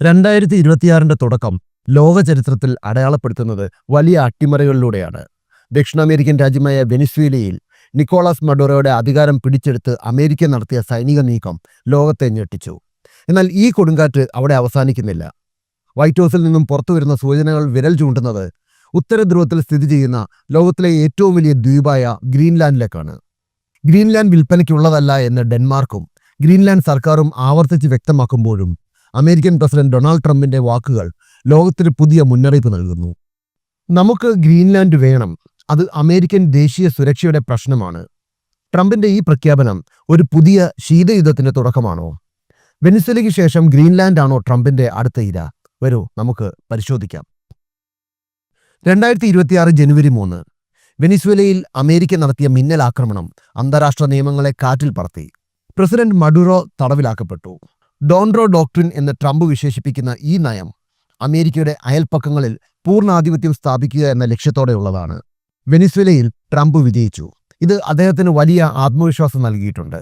രണ്ടായിരത്തി ഇരുപത്തിയാറിന്റെ തുടക്കം ലോക ചരിത്രത്തിൽ അടയാളപ്പെടുത്തുന്നത് വലിയ അട്ടിമറികളിലൂടെയാണ്. ദക്ഷിണാമേരിക്കൻ രാജ്യമായ വെനിസ്വേലയിൽ നിക്കോളാസ് മഡോറോയുടെ അധികാരം പിടിച്ചെടുത്ത് അമേരിക്ക നടത്തിയ സൈനിക നീക്കം ലോകത്തെ ഞെട്ടിച്ചു. എന്നാൽ ഈ കൊടുങ്കാറ്റ് അവിടെ അവസാനിക്കുന്നില്ല. വൈറ്റ് ഹൗസിൽ നിന്നും പുറത്തു വരുന്ന സൂചനകൾ വിരൽ ചൂണ്ടുന്നത് ഉത്തര ധ്രുവത്തിൽ സ്ഥിതി ചെയ്യുന്ന ലോകത്തിലെ ഏറ്റവും വലിയ ദ്വീപായ ഗ്രീൻലാൻഡിലേക്കാണ്. ഗ്രീൻലാൻഡ് വിൽപ്പനയ്ക്കുള്ളതല്ല എന്ന് ഡെൻമാർക്കും ഗ്രീൻലാൻഡ് സർക്കാരും ആവർത്തിച്ച് വ്യക്തമാക്കുമ്പോഴും അമേരിക്കൻ പ്രസിഡന്റ് ഡൊണാൾഡ് ട്രംപിന്റെ വാക്കുകൾ ലോകത്തിന് പുതിയ മുന്നറിയിപ്പ് നൽകുന്നു. നമുക്ക് ഗ്രീൻലാൻഡ് വേണം. അത് അമേരിക്കൻ ദേശീയ സുരക്ഷയുടെ പ്രശ്നമാണ്. ട്രംപിന്റെ ഈ പ്രഖ്യാപനം ഒരു പുതിയ ശീതയുദ്ധത്തിന്റെ തുടക്കമാണോ? വെനിസ്വലയ്ക്ക് ശേഷം ഗ്രീൻലാൻഡ് ആണോ ട്രംപിന്റെ അടുത്ത ഇര? വരൂ നമുക്ക് പരിശോധിക്കാം. രണ്ടായിരത്തി ഇരുപത്തിയാറ് ജനുവരി മൂന്ന് വെനിസ്വലയിൽ അമേരിക്ക നടത്തിയ മിന്നൽ ആക്രമണം അന്താരാഷ്ട്ര നിയമങ്ങളെ കാറ്റിൽ പറത്തി. പ്രസിഡന്റ് മഡുറോ തടവിലാക്കപ്പെട്ടു. ഡോൺറോ ഡോക്ട്രിൻ എന്ന് ട്രംപ് വിശേഷിപ്പിക്കുന്ന ഈ നയം അമേരിക്കയുടെ അയൽപ്പക്കങ്ങളിൽ പൂർണാധിപത്യം സ്ഥാപിക്കുക എന്ന ലക്ഷ്യത്തോടെയുള്ളതാണ്. വെനിസ്വലയിൽ ട്രംപ് വിജയിച്ചു. ഇത് അദ്ദേഹത്തിന് വലിയ ആത്മവിശ്വാസം നൽകിയിട്ടുണ്ട്.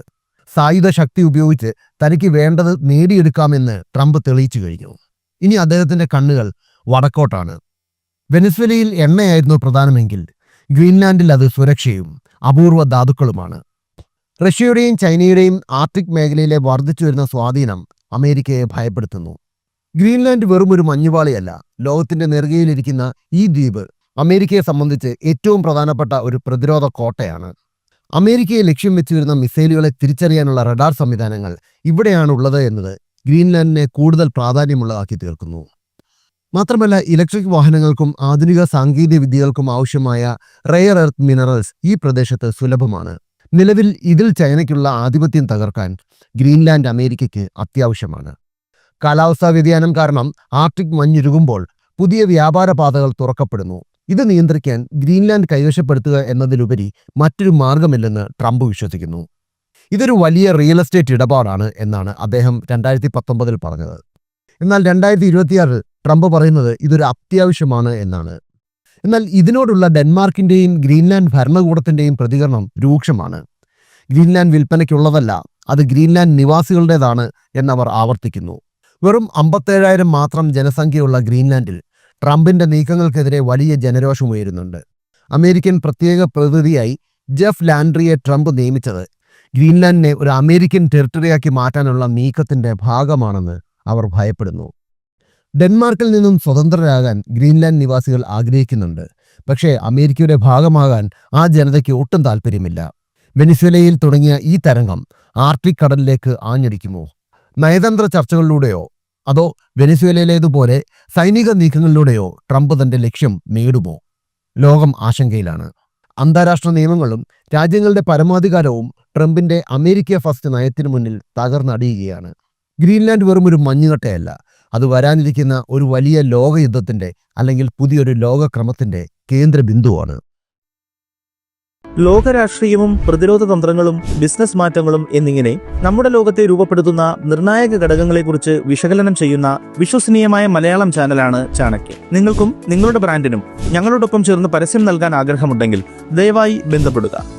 സായുധ ശക്തി ഉപയോഗിച്ച് തനിക്ക് വേണ്ടത് നേടിയെടുക്കാമെന്ന് ട്രംപ് തെളിയിച്ചു കഴിഞ്ഞു. ഇനി അദ്ദേഹത്തിന്റെ കണ്ണുകൾ വടക്കോട്ടാണ്. വെനിസ്വലയിൽ എണ്ണയായിരുന്നു പ്രധാനമെങ്കിൽ ഗ്രീൻലാൻഡിൽ അത് സുരക്ഷയും അപൂർവ ധാതുക്കളുമാണ്. റഷ്യയുടെയും ചൈനയുടെയും ആർട്ടിക് മേഖലയിലെ വർദ്ധിച്ചു വരുന്ന സ്വാധീനം അമേരിക്കയെ ഭയപ്പെടുത്തുന്നു. ഗ്രീൻലാൻഡ് വെറും ഒരു മഞ്ഞുപാളിയല്ല ലോകത്തിന്റെ നെറുകയിലിരിക്കുന്ന ഈ ദ്വീപ് അമേരിക്കയെ സംബന്ധിച്ച് ഏറ്റവും പ്രധാനപ്പെട്ട ഒരു പ്രതിരോധ കോട്ടയാണ്. അമേരിക്കയെ ലക്ഷ്യം വെച്ചിരുന്ന മിസൈലുകളെ തിരിച്ചറിയാനുള്ള റഡാർ സംവിധാനങ്ങൾ ഇവിടെയാണ് ഉള്ളത് എന്നത് ഗ്രീൻലാൻഡിനെ കൂടുതൽ പ്രാധാന്യമുള്ളതാക്കി തീർക്കുന്നു. മാത്രമല്ല ഇലക്ട്രിക് വാഹനങ്ങൾക്കും ആധുനിക സാങ്കേതിക വിദ്യകൾക്കും ആവശ്യമായ റെയർ എർത്ത് മിനറൽസ് ഈ പ്രദേശത്ത് സുലഭമാണ്. നിലവിൽ ഇതിൽ ചൈനയ്ക്കുള്ള ആധിപത്യം തകർക്കാൻ ഗ്രീൻലാൻഡ് അമേരിക്കയ്ക്ക് അത്യാവശ്യമാണ്. കാലാവസ്ഥാ വ്യതിയാനം കാരണം ആർട്ടിക് മഞ്ഞുരുകുമ്പോൾ പുതിയ വ്യാപാര പാതകൾ തുറക്കപ്പെടുന്നു. ഇത് നിയന്ത്രിക്കാൻ ഗ്രീൻലാൻഡ് കൈവശപ്പെടുത്തുക എന്നതിലുപരി മറ്റൊരു മാർഗമില്ലെന്ന് ട്രംപ് വിശ്വസിക്കുന്നു. ഇതൊരു വലിയ റിയൽ എസ്റ്റേറ്റ് ഇടപാടാണ് എന്നാണ് അദ്ദേഹം രണ്ടായിരത്തി പത്തൊമ്പതിൽ പറഞ്ഞത്. എന്നാൽ രണ്ടായിരത്തി ഇരുപത്തിയാറിൽ ട്രംപ് പറയുന്നത് ഇതൊരു അത്യാവശ്യമാണ് എന്നാണ്. എന്നാൽ ഇതിനോടുള്ള ഡെൻമാർക്കിന്റെയും ഗ്രീൻലാൻഡ് ഭരണകൂടത്തിന്റെയും പ്രതികരണം രൂക്ഷമാണ്. ഗ്രീൻലാൻഡ് വിൽപ്പനയ്ക്കുള്ളതല്ല അത് ഗ്രീൻലാൻഡ് നിവാസികളുടേതാണ് എന്നവർ ആവർത്തിക്കുന്നു. വെറും അമ്പത്തേഴായിരം മാത്രം ജനസംഖ്യയുള്ള ഗ്രീൻലാൻഡിൽ ട്രംപിന്റെ നീക്കങ്ങൾക്കെതിരെ വലിയ ജനരോഷം ഉയരുന്നുണ്ട്. അമേരിക്കൻ പ്രത്യേക പ്രതിനിധിയായി ജെഫ് ലാൻഡ്രിയെ ട്രംപ് നിയമിച്ചത് ഗ്രീൻലാൻഡിനെ ഒരു അമേരിക്കൻ ടെറിട്ടറിയാക്കി മാറ്റാനുള്ള നീക്കത്തിന്റെ ഭാഗമാണെന്ന് അവർ ഭയപ്പെടുന്നു. ഡെൻമാർക്കിൽ നിന്നും സ്വതന്ത്രരാകാൻ ഗ്രീൻലാൻഡ് നിവാസികൾ ആഗ്രഹിക്കുന്നുണ്ട്. പക്ഷേ അമേരിക്കയുടെ ഭാഗമാകാൻ ആ ജനതയ്ക്ക് ഒട്ടും താല്പര്യമില്ല വെനിസ്വലയിൽ തുടങ്ങിയ ഈ തരംഗം ആർട്ടിക് കടലിലേക്ക് ആഞ്ഞടിക്കുമോ? നയതന്ത്ര ചർച്ചകളിലൂടെയോ? അതോ വെനിസ്വേലയിലേതുപോലെ സൈനിക നീക്കങ്ങളിലൂടെയോ ട്രംപ് തന്റെ ലക്ഷ്യം നേടുമോ? ലോകം ആശങ്കയിലാണ്. അന്താരാഷ്ട്ര നിയമങ്ങളും രാജ്യങ്ങളുടെ പരമാധികാരവും ട്രംപിന്റെ അമേരിക്ക ഫസ്റ്റ് നയത്തിനു മുന്നിൽ തകർന്നടിയുകയാണ്. ഗ്രീൻലാൻഡ് വെറും ഒരു മഞ്ഞുകട്ടയല്ല. അത് വരാനിരിക്കുന്ന ഒരു വലിയ ലോകയുദ്ധത്തിന്റെ അല്ലെങ്കിൽ പുതിയൊരു ലോകക്രമത്തിന്റെ കേന്ദ്ര ബിന്ദുവാണ് ലോകരാഷ്ട്രീയവും പ്രതിരോധ തന്ത്രങ്ങളും ബിസിനസ് മാറ്റങ്ങളും എന്നിങ്ങനെ നമ്മുടെ ലോകത്തെ രൂപപ്പെടുത്തുന്ന നിർണായക ഘടകങ്ങളെക്കുറിച്ച് വിശകലനം ചെയ്യുന്ന വിശ്വസനീയമായ മലയാളം ചാനലാണ് ചാണക്യ. നിങ്ങൾക്കും നിങ്ങളുടെ ബ്രാൻഡിനും ഞങ്ങളോടൊപ്പം ചേർന്ന് പരസ്യം നൽകാൻ ആഗ്രഹമുണ്ടെങ്കിൽ ദയവായി ബന്ധപ്പെടുക.